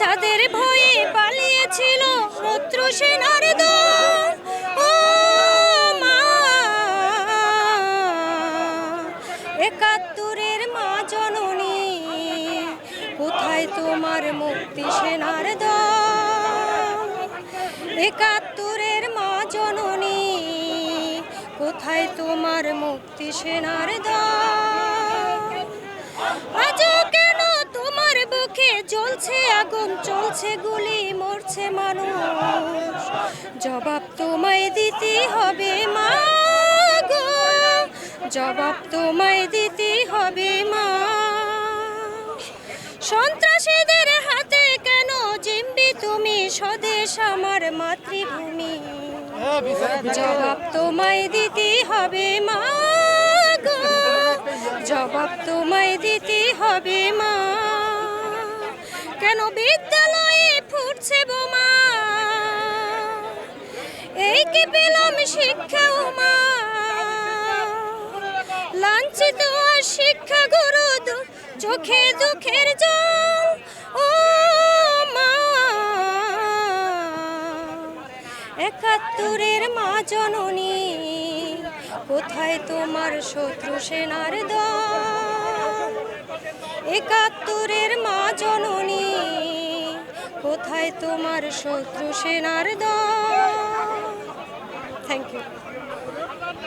যাদের ভয়ে পালিয়েছিল শত্রু সেনার একাত্তরের মা জননী, কোথায় তোমার মুক্তি সেনার একাত্তরের মা জননী, কোথায় তোমার মুক্তি সেনার দল আগুন চলছে গুলি, মরছে মানুষ। জবাব তোমায় দিতে হবে মা গো। জবাব তোমায় দিতে হবে মা। সন্ত্রাসীদের হাতে কেন জিম্বি তুমি স্বদেশ আমার মাতৃভূমি? জবাব তোমায় দিতে হবে মা গো। জবাব তোমায় দিতে হবে মা কেন বিদ্যালয়ে ফুটছে বোমা। এই পেলাম শিক্ষা মা লাঞ্ছিত শিক্ষা গুরু চোখে দুঃখের জল। ও মা। একাত্তরের মা জননী, কোথায় তোমার শত্রু সেনার দল? একাত্তরের মা জননী কোথায় তোমার শত্রু সেনার দল। Thank you